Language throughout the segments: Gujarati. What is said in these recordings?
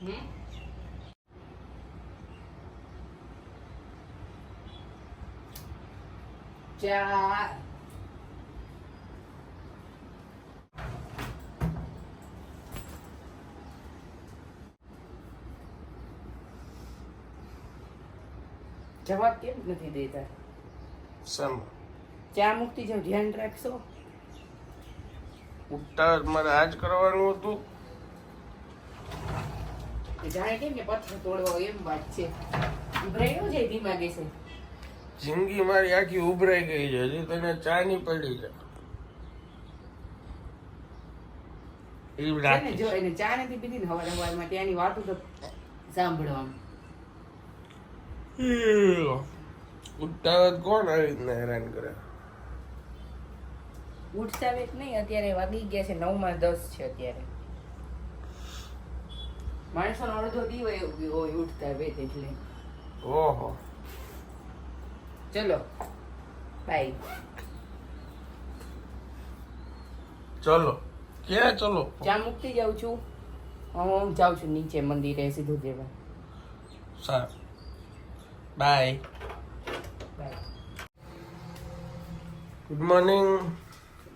હમ? ચા જવાબ કેમ નથી દેતા? સમ ચા મુક્તિ જાવ ધ્યાન રાખશો? ઉત્તર મારે આજ કરવાનું હતું. જાણે કેમ કે પથ્થર તોડવા એમ વાત છે. ઉભરાયો છે દિમાગે છે જિંદગી મારી આખી ઉભરાઈ ગઈ છે હજી તને ચા ની પડી છે. એ છે ને રાખી જો એને ચા નથી પીધી ને હવાર હવારમાં ત્યાંની વાતો તો સાંભળવાનું. ઉઠતા કોણ આવી રીતના હેરાન કરે? ઉઠતા વેત નહીં અત્યારે વાગી ગયા છે નવમાં દસ છે અત્યારે. માણસો અડધો દી હોય ઉઠતા વેત એટલે. ઓહો. ચલો બાય ચલો. કે ચલો? ચા મૂકતી જાઉં છું. હું જાઉં છું નીચે મંદિરે સીધું દેવા સારું. Bye bye good morning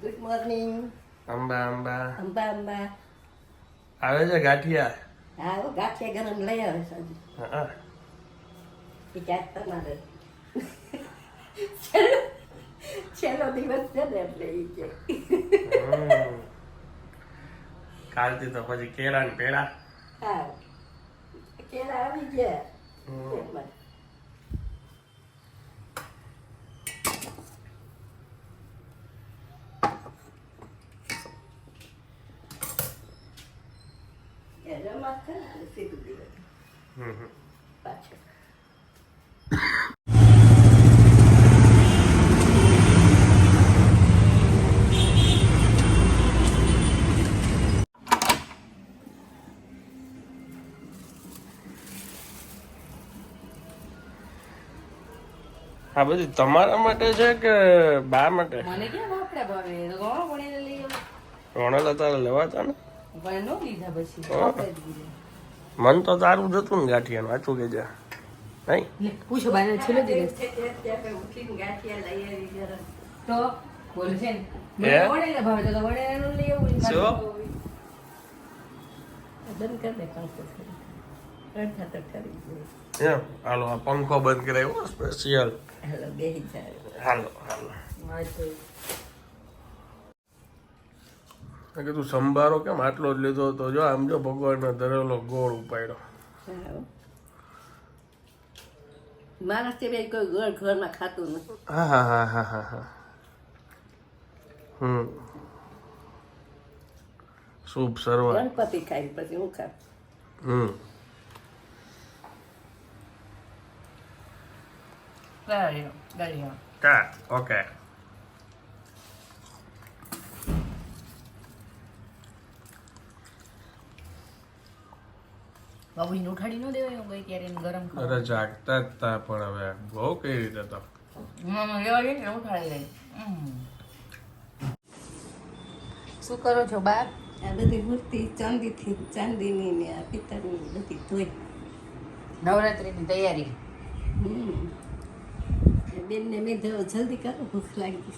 good morning Amba Amba. Amba Amba. આવે છે ગાંઠિયા? હા ગાંઠિયા ગરમ લઈ આવે સાંજે એ ક્યાંક તમારે છેલ્લો- દિવસ છે ને એટલે ઈ કે. કાલથી તો પછી કેળા ને પેડા હા કેળા આવી ગયા હમ. એમાં. એ રમત કરે ને સીધું દિવસ હમ હમ. પાછળ આ બધું તમારા માટે છે કે બા માટે? મને ક્યાં વાપરા ભાવે? ઘણો ભણેલા લઈ આવ્યો. તારે લેવાતા ને? મન તો તારું જ હતું ને ગાંઠિયાનું વાંચું કે જા. નહીં? પૂછો બાને છેલ્લો દિવસ. તો બોલ છે ને. મને ભાવે તો તો લઈ આવું ને શું? મારે તો બંધ કર દે પંખો હાલો આ પંખો બંધ કરાવ્યો સ્પેશિયલ હાલો, બેસી હાલો હાલો. મેં કીધું સંભારો કેમ આટલો જ લીધો હતો? જો આમ જો ભગવાનનો ધરેલો ગોળ ઉપાડ્યો. હા. માણસ તે કોઈ ઘર ઘરમાં ખાતું નથી. હા હા હા હા હા હા. હમ. શુભ સર્વ ગણપતિ ખાઈ પછી હું ખાવ? હમ. કા ઓકે. બાબુજીને ઉઠાડી ન દેવાય કોઈ ત્યારે એને ગરમ અરે જાગતા જ તા પણ હવે બહુ કઈ રીતે તો. લેવા જઈએ ને ઉઠાડી લઈ શું કરો છો બાપ આ બધી મૂર્તિ ચાંદીથી ચાંદીની ને આ પિત્તળની બધી ધોઈ. નવરાત્રીની તૈયારી. બેનને મેં જલ્દી કરો ભૂખ લાગી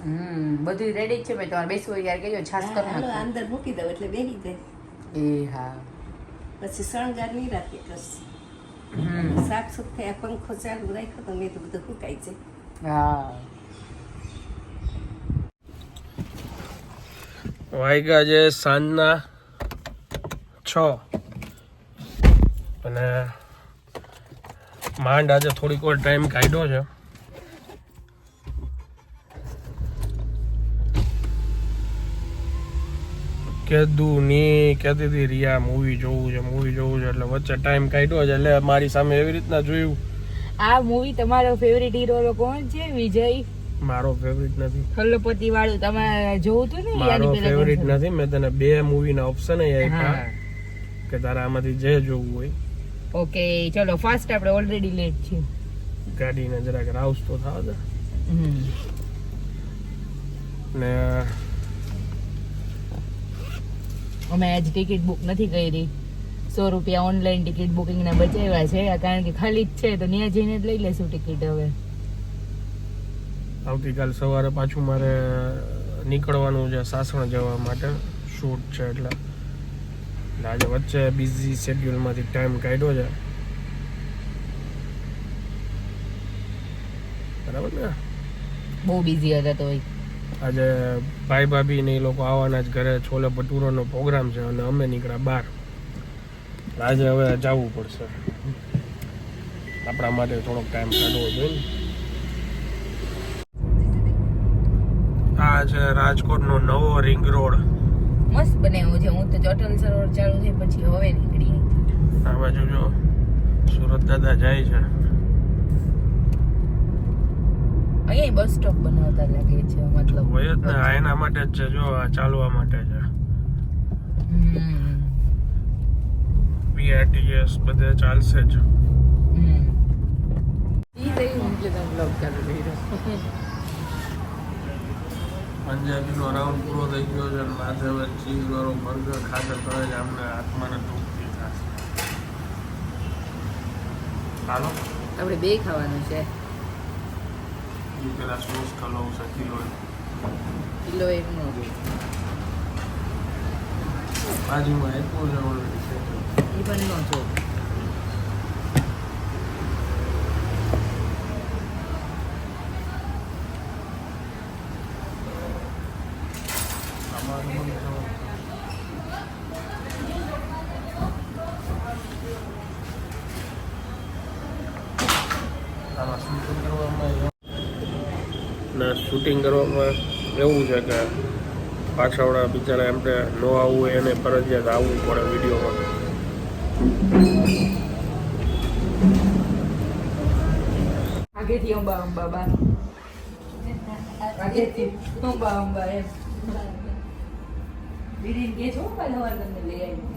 હમ બધું રેડી છે ભાઈ તમારે બેસવું યાર કેજો છાસ હા, કરી અંદર મૂકી દઉં એટલે બેસી જાય. એ હા. પછી શણગાર નહીં રાખે કરશે હમ. શાક થયા પંખો ચાલુ રાખ્યો તો મેં તો બધું સુકાઈ જાય. વાગ્યા છે સાંજના છ. અને માંડ આજે થોડીક વાર ટાઈમ કાઢ્યો છે. કીધું ની કહેતી હતી રિયા મૂવી જોવું છે મૂવી જોવું છે એટલે વચ્ચે ટાઈમ કાઢ્યો છે એટલે મારી સામે એવી રીતના જોયું. આ મૂવી તમારો ફેવરિટ હીરો કોણ છે? વિજય? મારો ફેવરિટ નથી. ખલ્લપતિ વાળું તમારે જોવું હતું ને મારો ફેવરિટ નથી મેં તને બે મૂવીના ઓપ્શન આપ્યા કે તારા આમાંથી જે જોવું હોય. ઓકે ચલો ફાસ્ટ આપણે ઓલરેડી લેટ છીએ. ગાડીને જરાક રાઉસ તો થાવ છે ને અમે આજ ટિકિટ બુક નથી કરી. સો રૂપિયા ઓનલાઈન ટિકિટ બુકિંગ ના બચાવ્યા છે. કારણ કે ખાલી જ છે તો ત્યાં જઈને જ લઈ લેશું ટિકિટ હવે. આવતીકાલ સવારે પાછું મારે નીકળવાનું છે સાસણ જવા માટે. શૂટ છે એટલે. આજે વચ્ચે બિઝી શેડ્યુલમાંથી ટાઈમ કાઢ્યો છે. બરાબર ને? બહુ બિઝી હતા તો એ. આજે ભાઈ ભાભી ને એ લોકો આવવાના જ ઘરે છોલે ભટુરોનો પ્રોગ્રામ છે અને અમે નીકળ્યા બહાર આજે હવે જવું પડશે. આપણા માટે થોડોક ટાઈમ કાઢવો જોઈએ. આ છે રાજકોટનો નવો રિંગ રોડ મસ્ત બનાવ્યો છે. હું તો અટલ સરોવર ચાલુ થઈ પછી હવે નીકળી આ બાજુ જો સુરત દાદા જાય છે. અહીંયા બસ સ્ટોપ બનાવતા લાગે છે. હોય જ ને આ એના માટે જ છે જો આ ચાલવા માટે છે. બીઆરટીએસ બધે ચાલશે જ. પંજાબીનો રાઉન્ડ પૂરો થઈ ગયો છે હવે ચીઝ વાળો બર્ગર ખાતે તો જ આમને આત્માને તૃપ્તિ થશે હાલો. આપણે બે ખાવાનું છે. એ પેલા સોસ કલો સખી કિલો કિલો એક નો ભાજીમાં આપ્યું છે ઓલરેડી એ પણ નો છો આમાં શૂટિંગ કરવામાં ના શૂટિંગ કરવામાં એવું છે કે પાછળના બિચારા એમને ન આવવું હોય એને ફરજિયાત આવવું પડે વિડીયોમાં. આગેથી અંબા અંબા બા આગેથી અંબા અંબા એમ. દીદીને કે છો પણ હવાર તમને લઈ આવી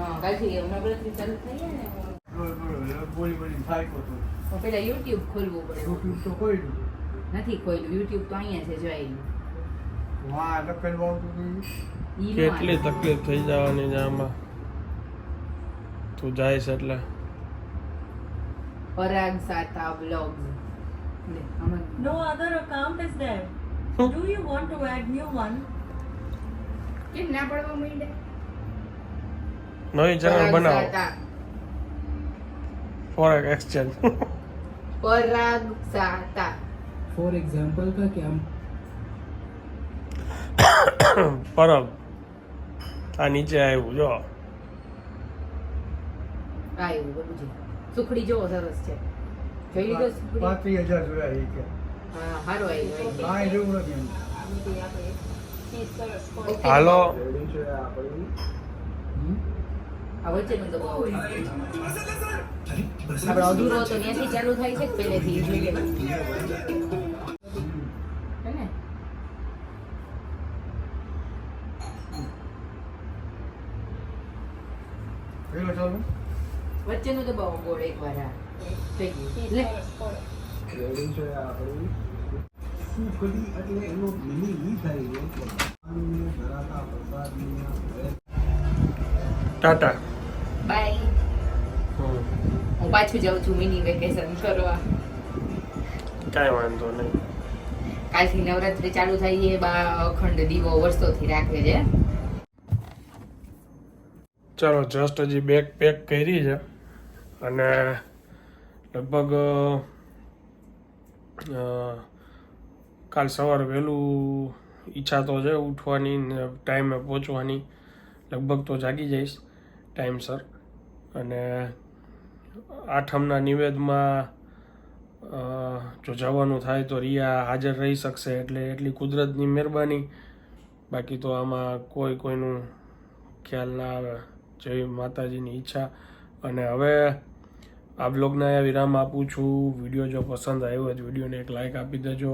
હા યુટ્યુબ ખોલવું પડે યુટ્યુબ તો. ખોલ્યું યુટ્યુબ ખોલવું પડે. નથી ખોલ્યું યુટ્યુબ તો અહીંયા છે જોઈ કેટલી તકલીફ થઈ જવાની છે આમાં. તું જાય છે એટલે. Parag Sata blog no other account is there do you want to add new one? કેમ ના પડવા માંડ્યા? નવી ચેનલ બનાવો. Forex exchange Parag Sata for example કા કે પરબ. આ નીચે આવ્યું જો. સુખડી જોવો સરસ છે. જોઈ હજાર હાલો. આ વચ્ચેનો તો બહુ આપણે અધૂરો તો ત્યાંથી ચાલુ થાય છે પહેલેથી ચાલુ વચ્ચેનું ગોળ એક વાર થઈ ગયું ટાટા. બાય હું પાછું જાઉં છું મિની વેકેશન કરવા. કાંઈ વાંધો નહીં. કાલથી નવરાત્રી ચાલુ થઈ છે બા અખંડ દીવો વર્ષોથી રાખે છે. ચાલો જસ્ટ હજી બેગ પેક કરી છે. અને લગભગ કાલ સવારે વહેલું ઈચ્છા તો છે ઉઠવાની ને ટાઈમે પહોંચવાની. લગભગ તો જાગી જઈશ ટાઈમસર અને આઠમના નિવેદમાં જો જવાનું થાય તો રિયા હાજર રહી શકશે એટલે એટલી કુદરતની મહેરબાની. બાકી તો આમાં કોઈ કોઈનું ખ્યાલ ના આવે. જય માતાજીની ઈચ્છા. અને હવે આ બ્લોગને વિરામ આપું છું. વીડિયો જો પસંદ આવ્યો તો વિડીયોને એક લાઇક આપી દેજો.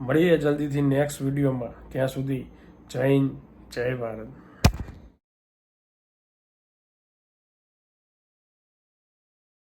મળીએ જલ્દીથી નેક્સ્ટ વિડીયોમાં. ત્યાં સુધી જય હિન્દ, જય ભારત.